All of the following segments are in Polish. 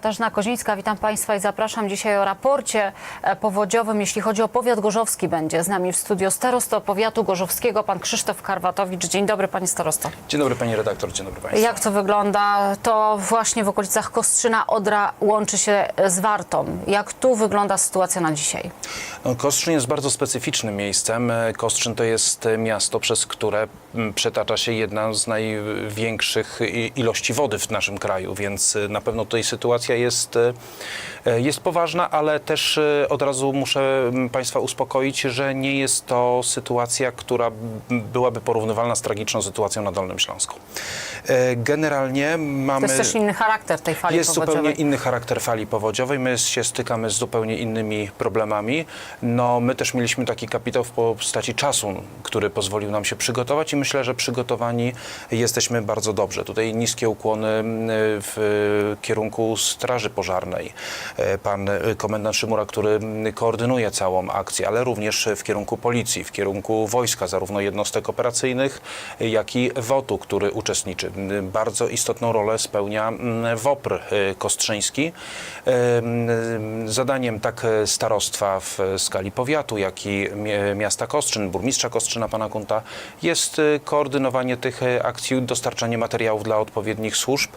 Katarzyna Kozińska, witam Państwa i zapraszam dzisiaj o raporcie e, powodziowym, jeśli chodzi o powiat gorzowski. Będzie z nami w studio starosto powiatu gorzowskiego, pan Krzysztof Karwatowicz. Dzień dobry, panie starosto. Dzień dobry pani redaktor, dzień dobry państwu. Jak to wygląda? To właśnie w okolicach Kostrzyna Odra łączy się z Wartą. Jak tu wygląda sytuacja na dzisiaj? No, Kostrzyn jest bardzo specyficznym miejscem. E, Kostrzyn to jest e, miasto, przez które przetacza się jedna z największych ilości wody w naszym kraju, więc na pewno tutaj sytuacja jest, e, jest poważna, ale też e, od razu muszę państwa uspokoić, że nie jest to sytuacja, która byłaby porównywalna z tragiczną sytuacją na Dolnym Śląsku. E, Generalnie To mamy... jest też inny charakter tej fali Jest powodziowej. zupełnie inny charakter fali powodziowej. My się stykamy z zupełnie innymi problemami. No, my też mieliśmy taki kapitał w postaci czasu, który pozwolił nam się przygotować i myślę, że przygotowani jesteśmy bardzo dobrze. Tutaj niskie ukłony w kierunku Straży Pożarnej. E, Pan e, komendant Szymura, który koordynuje całą akcję, ale również w kierunku policji, w kierunku wojska, zarówno jednostek operacyjnych, jak i WOT-u, który uczestniczy. Bardzo istotną rolę spełnia WOPR y, Kostrzyński. Zadaniem tak starostwa w skali powiatu, jak i miasta Kostrzyn, burmistrza Kostrzyna, pana Kunta, jest koordynowanie tych akcji, dostarczanie materiałów dla odpowiednich służb.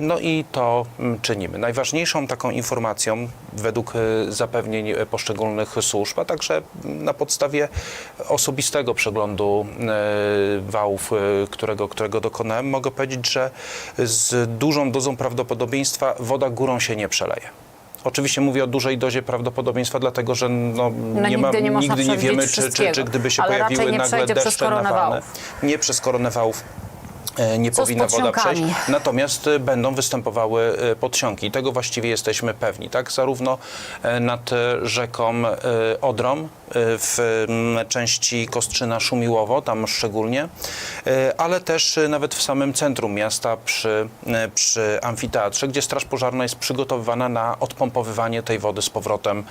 No i to czynimy. Najważniejszą taką informacją według y, zapewnień y, poszczególnych służb, a także na podstawie osobistego przeglądu y, wałów, którego, którego dokonałem, mogę powiedzieć, że z dużą dozą prawdopodobieństwa woda górą się nie przeleje. Oczywiście mówię o dużej dozie prawdopodobieństwa, dlatego że no, nie, nigdy ma, nie można nigdy nie wiemy, czy, czy, czy gdyby się pojawiły nie nagle deszcze koronę nawalne. wałów. Nie przez koronę wałów. E, Nie Co powinna woda przejść. Natomiast e, będą występowały e, podsiąki. I tego właściwie jesteśmy pewni. Tak? Zarówno nad rzeką Odrą, w części Kostrzyna Szumiłowo, tam szczególnie, ale też nawet w samym centrum miasta przy, przy amfiteatrze, gdzie Straż Pożarna jest przygotowywana na odpompowywanie tej wody z powrotem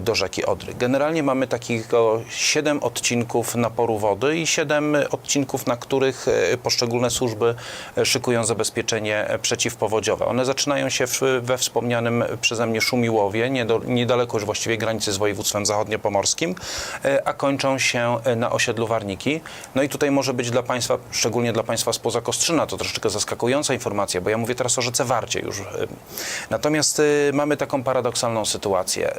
do rzeki Odry. Generalnie mamy takiego 7 odcinków naporu wody i 7 odcinków, na których poszczególne służby szykują zabezpieczenie przeciwpowodziowe. One zaczynają się we wspomnianym przeze mnie Szumiłowie, niedaleko już właściwie granicy z województwem zachodniopomorskim, e, a kończą się na osiedlu Warniki. No i tutaj może być dla Państwa, szczególnie dla Państwa spoza Kostrzyna, to troszeczkę zaskakująca informacja, bo ja mówię teraz o rzece Warcie już. e. Natomiast e, mamy taką paradoksalną sytuację.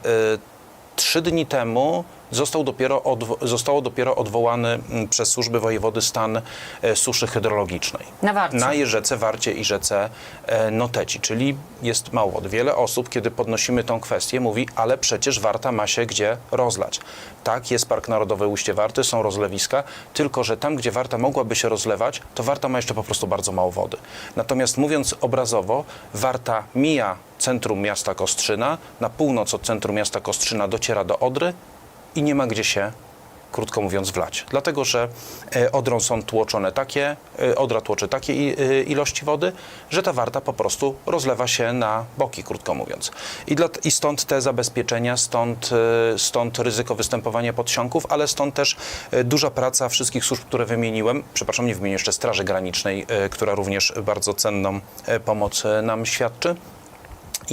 Trzy dni temu został dopiero odwo- zostało dopiero odwołany mm, przez służby wojewody stan e, suszy hydrologicznej. Na Warcie. Na rzece Warcie i rzece e, Noteci, czyli jest mało wody. Wiele osób, kiedy podnosimy tą kwestię, mówi, ale przecież Warta ma się gdzie rozlać. Tak, jest Park Narodowy Ujście Warty, są rozlewiska, tylko że tam, gdzie Warta mogłaby się rozlewać, to Warta ma jeszcze po prostu bardzo mało wody. Natomiast mówiąc obrazowo, Warta mija centrum miasta Kostrzyna, na północ od centrum miasta Kostrzyna dociera do Odry i nie ma gdzie się krótko mówiąc, wlać. Dlatego, że e, Odrą są tłoczone takie, e, Odra tłoczy takie e, ilości wody, że ta warta po prostu rozlewa się na boki, krótko mówiąc. I, dla, i stąd te zabezpieczenia, stąd, stąd ryzyko występowania podsiąków, ale stąd też duża praca wszystkich służb, które wymieniłem. Przepraszam, nie wymienię jeszcze Straży Granicznej, która również bardzo cenną pomoc nam świadczy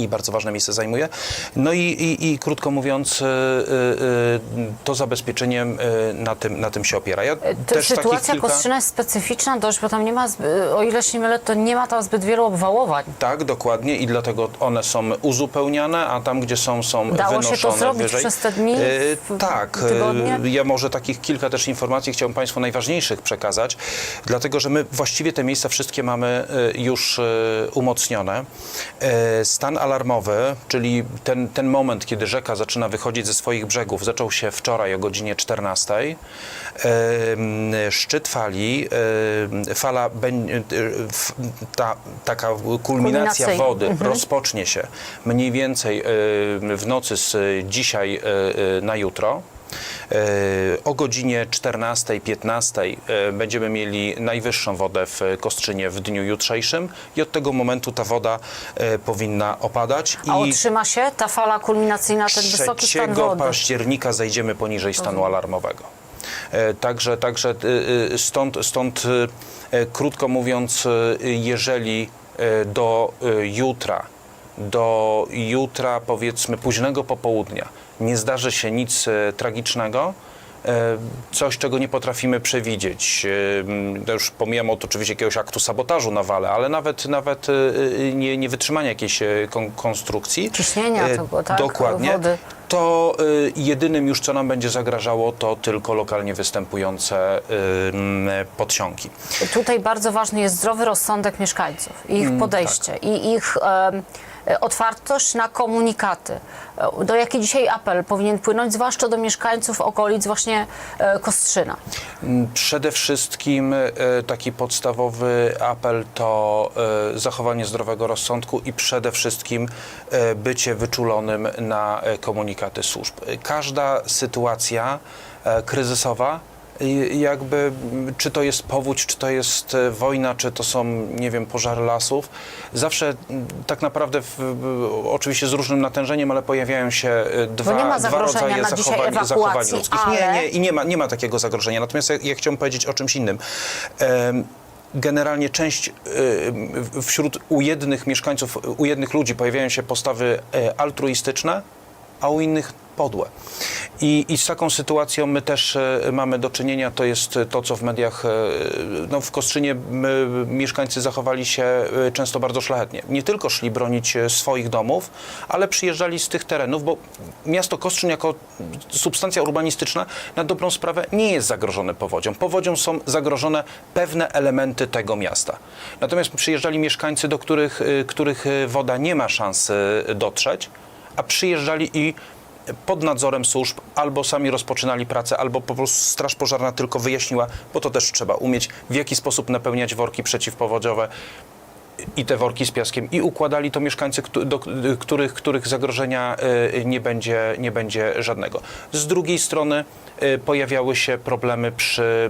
i bardzo ważne miejsce zajmuje. No i, i, i krótko mówiąc, y, y, y, to zabezpieczenie na tym, na tym się opiera. Ja To też sytuacja kilka... Kostrzyna jest specyficzna dość, bo tam nie ma, o ile się nie mylę, to nie ma tam zbyt wielu obwałowań. Tak, dokładnie i dlatego one są uzupełniane, a tam, gdzie są, są Dało się to wynoszone zrobić wyżej. przez te dni, w- tak, tygodnie? ja może takich kilka też informacji chciałbym Państwu najważniejszych przekazać, dlatego że my właściwie te miejsca wszystkie mamy już umocnione. Stan alarmowy, czyli ten, ten moment, kiedy rzeka zaczyna wychodzić ze swoich brzegów, zaczął się wczoraj o godzinie 14. Ym, Szczyt fali, fala, f- ta, taka kulminacja wody rozpocznie się mniej więcej w nocy z dzisiaj y, y, na jutro. Y, O godzinie 14-15 y, będziemy mieli najwyższą wodę w Kostrzynie w dniu jutrzejszym i od tego momentu ta woda y, powinna opadać. A I utrzyma się ta fala kulminacyjna, ten wysoki 3 stan wody? października zejdziemy poniżej stanu alarmowego. E, Także, także stąd, stąd krótko mówiąc, jeżeli do jutra do jutra, powiedzmy późnego popołudnia, nie zdarzy się nic e, tragicznego, e, coś, czego nie potrafimy przewidzieć. E, m, to już pomijam od oczywiście jakiegoś aktu sabotażu na wale, ale nawet, nawet e, e, nie, nie wytrzymania jakiejś e, kon, konstrukcji. Ciśnienia E, tego, tak, Dokładnie. wody. To y, jedynym już, co nam będzie zagrażało, to tylko lokalnie występujące y, podsiąki. Tutaj bardzo ważny jest zdrowy rozsądek mieszkańców i Mm, ich podejście tak. i ich e, otwartość na komunikaty. E, Do jaki dzisiaj apel powinien płynąć, zwłaszcza do mieszkańców okolic właśnie e, Kostrzyna? Mm, Przede wszystkim e, taki podstawowy apel to e, zachowanie zdrowego rozsądku i przede wszystkim e, bycie wyczulonym na e, komunikaty służb. E, Każda sytuacja e, kryzysowa i jakby, czy to jest powódź, czy to jest e, wojna, czy to są, nie wiem, pożary lasów, zawsze tak naprawdę, w, oczywiście z różnym natężeniem, ale pojawiają się e, dwa, dwa rodzaje zachowań, zachowań ludzkich. ale- Nie, nie, i nie ma, nie ma takiego zagrożenia. Natomiast ja, ja chciałem powiedzieć o czymś innym. Em, Generalnie część w- wśród u jednych mieszkańców, u jednych ludzi pojawiają się postawy e, altruistyczne, a u innych podłe. I, I z taką sytuacją my też e, mamy do czynienia. To jest to, co w mediach, e, no w Kostrzynie mieszkańcy zachowali się e, często bardzo szlachetnie. Nie tylko szli bronić e, swoich domów, ale przyjeżdżali z tych terenów, bo miasto Kostrzyn jako substancja urbanistyczna na dobrą sprawę nie jest zagrożone powodzią. Powodzią są zagrożone pewne elementy tego miasta. Natomiast przyjeżdżali mieszkańcy, do których, e, których e, woda nie ma szans e, dotrzeć, a przyjeżdżali i pod nadzorem służb albo sami rozpoczynali pracę, albo po prostu Straż Pożarna tylko wyjaśniła, bo to też trzeba umieć, w jaki sposób napełniać worki przeciwpowodziowe i te worki z piaskiem i układali to mieszkańcy, do których, których zagrożenia y, nie będzie, nie będzie żadnego. Z drugiej strony y, pojawiały się problemy przy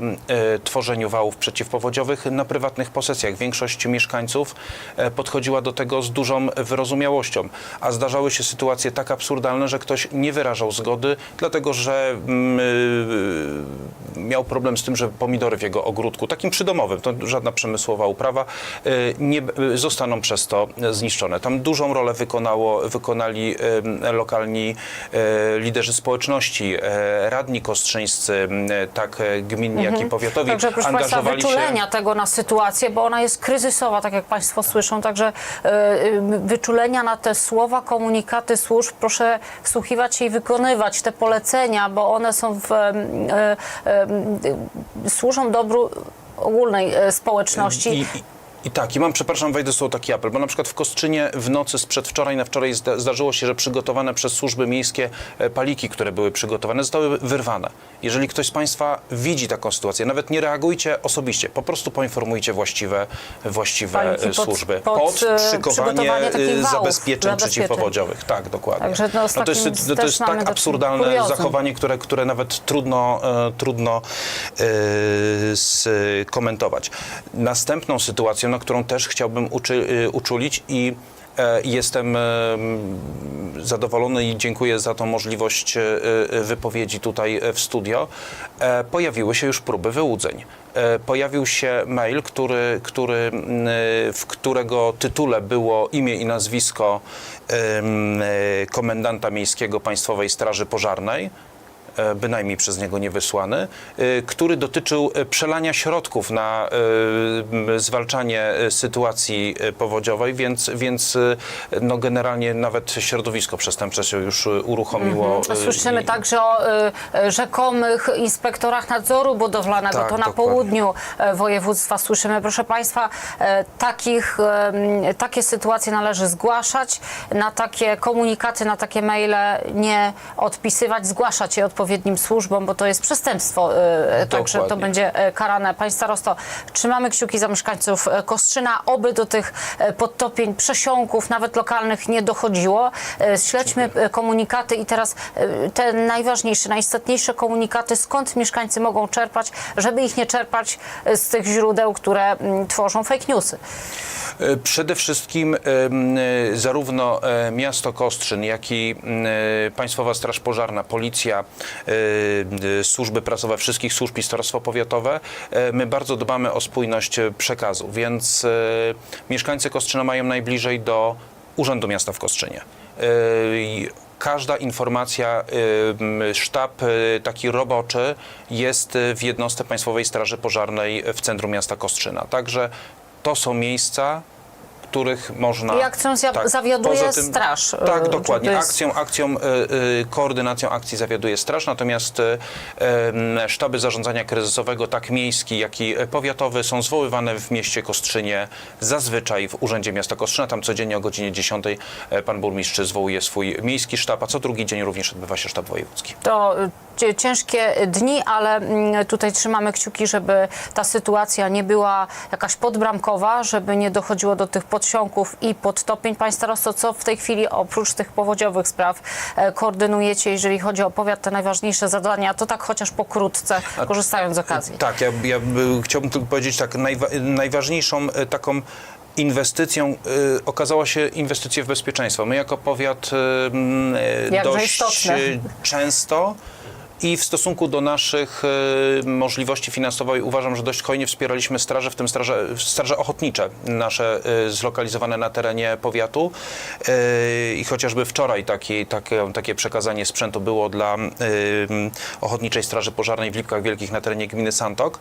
y, tworzeniu wałów przeciwpowodziowych na prywatnych posesjach. Większość mieszkańców e, podchodziła do tego z dużą wyrozumiałością, a zdarzały się sytuacje tak absurdalne, że ktoś nie wyrażał zgody, dlatego że mm, miał problem z tym, że pomidory w jego ogródku, takim przydomowym, to żadna przemysłowa uprawa, y, nie, y, zostaną przez to zniszczone. Tam dużą rolę wykonało, wykonali y, lokalni liderzy społeczności, radni kostrzyńscy, tak gminni, jak i powiatowi, Także proszę Państwa, angażowali się. wyczulenia tego na sytuację, bo ona jest kryzysowa, tak jak Państwo słyszą, także wyczulenia na te słowa, komunikaty służb, proszę wsłuchiwać się i wykonywać te polecenia, bo one są w, służą dobru ogólnej e, społeczności. I, i, tak, i mam, przepraszam, wejdę słowo taki apel, bo na przykład w Kostrzynie w nocy z przedwczoraj na wczoraj zda, zdarzyło się, że przygotowane przez służby miejskie e, paliki, które były przygotowane, zostały wyrwane. Jeżeli ktoś z Państwa widzi taką sytuację, nawet nie reagujcie osobiście, po prostu poinformujcie właściwe, właściwe Paliki e, pod- służby. pod, szykowanie przygotowanie takich e, wałów, zabezpieczeń zabezpieczeń. przeciwpowodziowych. Tak, dokładnie. Także no, z to jest, to jest tak absurdalne kuriozum. zachowanie, które, które nawet trudno, e, trudno e, skomentować. Następną sytuacją, na którą też chciałbym uczy, e, uczulić i e, jestem e, zadowolony i dziękuję za tą możliwość e, wypowiedzi tutaj w studio. Pojawiły się już próby wyłudzeń. Pojawił się mail, który, który, w którego tytule było imię i nazwisko komendanta miejskiego Państwowej Straży Pożarnej bynajmniej przez niego nie wysłany, e, który dotyczył e, przelania środków na e, zwalczanie e, sytuacji e, powodziowej, więc, więc e, no generalnie nawet środowisko przestępcze się już e, uruchomiło. e, Słyszymy i- także o rzekomych inspektorach nadzoru budowlanego. Tak, to na dokładnie. południu e, województwa słyszymy. Proszę Państwa, e, takich, takie sytuacje należy zgłaszać, na takie komunikaty, na takie maile nie odpisywać, zgłaszać je odpowiednim służbom, bo to jest przestępstwo, e, także to będzie e, karane. Panie starosto, trzymamy kciuki za mieszkańców e, Kostrzyna, oby do tych e, podtopień, przesiąków, nawet lokalnych nie dochodziło. Śledźmy e, komunikaty i teraz te najważniejsze, najistotniejsze komunikaty, skąd mieszkańcy mogą czerpać, żeby ich nie czerpać z tych źródeł, które mm, tworzą fake newsy. E, Przede wszystkim e, zarówno e, miasto Kostrzyn, jak i Państwowa Straż Pożarna, Policja, służby prasowe, wszystkich służb i starostwo powiatowe, my bardzo dbamy o spójność przekazu, więc mieszkańcy Kostrzyna mają najbliżej do Urzędu Miasta w Kostrzynie. Każda informacja, sztab taki roboczy jest w jednostce Państwowej Straży Pożarnej w centrum miasta Kostrzyna. Także to są miejsca, których można... I akcją zia- zawiaduje straż, Tak, czy dokładnie. jest- Akcją, akcją yy, yy, koordynacją akcji zawiaduje straż, natomiast sztaby zarządzania kryzysowego, tak miejski, jak i powiatowy, są zwoływane w mieście Kostrzynie, zazwyczaj w Urzędzie Miasta Kostrzyna. Tam codziennie o godzinie 10 yy, pan burmistrz zwołuje swój miejski sztab, a co drugi dzień również odbywa się sztab wojewódzki. To ciężkie dni, ale mm, tutaj trzymamy kciuki, żeby ta sytuacja nie była jakaś podbramkowa, żeby nie dochodziło do tych podsiąków i podtopień. Panie starosto, co w tej chwili oprócz tych powodziowych spraw e, koordynujecie, jeżeli chodzi o powiat, te najważniejsze zadania, to tak chociaż pokrótce, korzystając z okazji. Tak, ja, ja chciałbym tylko powiedzieć tak, najwa- najważniejszą y, taką inwestycją y, okazała się inwestycja w bezpieczeństwo. My jako powiat y, dość istotne. często i w stosunku do naszych y, możliwości finansowych uważam, że dość hojnie wspieraliśmy straże, w tym straże, straże ochotnicze nasze y, zlokalizowane na terenie powiatu. Y, I chociażby wczoraj taki, takie, takie przekazanie sprzętu było dla Ochotniczej Straży Pożarnej w Lipkach Wielkich na terenie gminy Santok.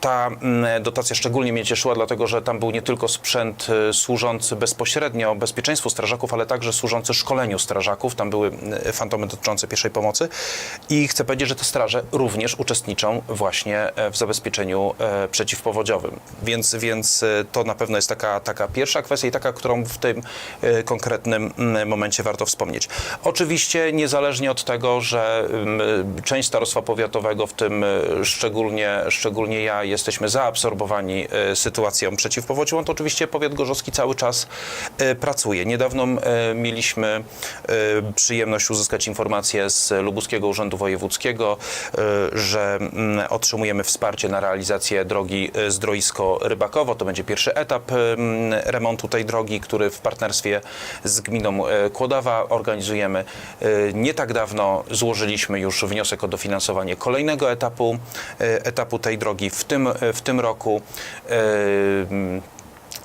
Ta mm, dotacja szczególnie mnie cieszyła, dlatego że tam był nie tylko sprzęt y, służący bezpośrednio bezpieczeństwu strażaków, ale także służący szkoleniu strażaków. Tam były y, fantomy dotyczące pierwszej pomocy. I chcę powiedzieć, że te straże również uczestniczą właśnie e, w zabezpieczeniu e, przeciwpowodziowym. Więc, więc e, to na pewno jest taka, taka pierwsza kwestia i taka, którą w tym konkretnym momencie warto wspomnieć. Oczywiście niezależnie od tego, że część starostwa powiatowego, w tym szczególnie, szczególnie ja, jesteśmy zaabsorbowani e, sytuacją przeciwpowodziową, to oczywiście powiat gorzowski cały czas e, pracuje. Niedawno e, mieliśmy przyjemność uzyskać informację z Lubuskiego Urzędu Wojewódzkiego, że otrzymujemy wsparcie na realizację drogi Zdroisko-Rybakowo. To będzie pierwszy etap em, remontu tej drogi, który w partnerstwie z gminą Kłodawa organizujemy. Nie tak dawno złożyliśmy już wniosek o dofinansowanie kolejnego etapu, etapu tej drogi w tym, w tym roku.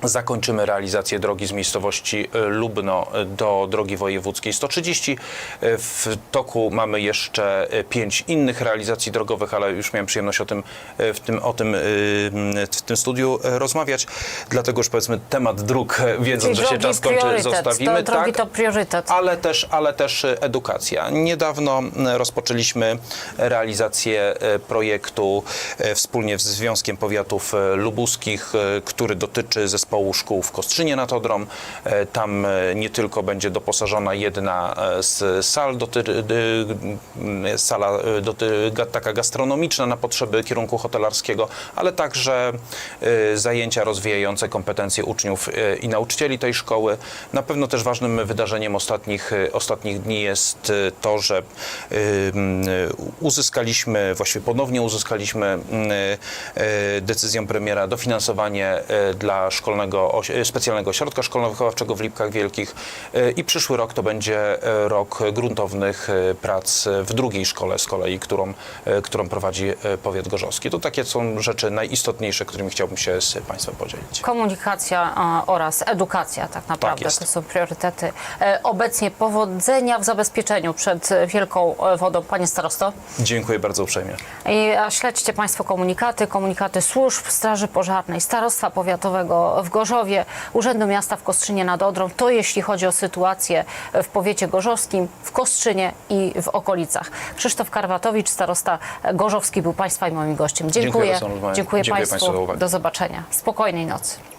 E, Zakończymy realizację drogi z miejscowości e, Lubno do drogi wojewódzkiej 130. E, W toku mamy jeszcze e, pięć innych realizacji drogowych, ale już miałem przyjemność o tym, e, w tym, o tym, e, w tym studiu e, rozmawiać. Dlatego, że powiedzmy temat dróg, e, wiedząc, że się czas kończy, zostawimy. To, drogi tak, to priorytet. ale też, ale też e, edukacja. Niedawno rozpoczęliśmy realizację e, projektu e, wspólnie z Związkiem Powiatów e, Lubuskich, e, który dotyczy zespołu szkół w Kostrzynie nad Odrą. E, Tam e, nie tylko będzie doposażona jedna e, z sal, doty, sala doty, taka gastronomiczna na potrzeby kierunku hotelarskiego, ale także zajęcia rozwijające kompetencje uczniów i nauczycieli tej szkoły. Na pewno też ważnym wydarzeniem ostatnich, ostatnich dni jest to, że uzyskaliśmy, właściwie ponownie uzyskaliśmy decyzją premiera dofinansowanie dla szkolnego, oś- e, specjalnego ośrodka szkolno-wychowawczego w Lipkach Wielkich e, i przyszły rok to będzie e, rok gruntownych prac w drugiej szkole z kolei, którą, którą prowadzi powiat gorzowski. To takie są rzeczy najistotniejsze, którymi chciałbym się z Państwem podzielić. Komunikacja oraz edukacja tak naprawdę jest. to są priorytety. Obecnie powodzenia w zabezpieczeniu przed wielką wodą, panie starosto. Dziękuję bardzo uprzejmie. I a śledźcie Państwo komunikaty, komunikaty służb Straży Pożarnej, Starostwa Powiatowego w Gorzowie, Urzędu Miasta w Kostrzynie nad Odrą. To jeśli chodzi o sytuację w powiecie gorzowskim, w Kostrzynie i w okolicach. Krzysztof Karwatowicz, starosta gorzowski był Państwa i moim gościem. Dziękuję. Dziękuję. Dziękuję Dziękuję Państwu. Do zobaczenia. Spokojnej nocy.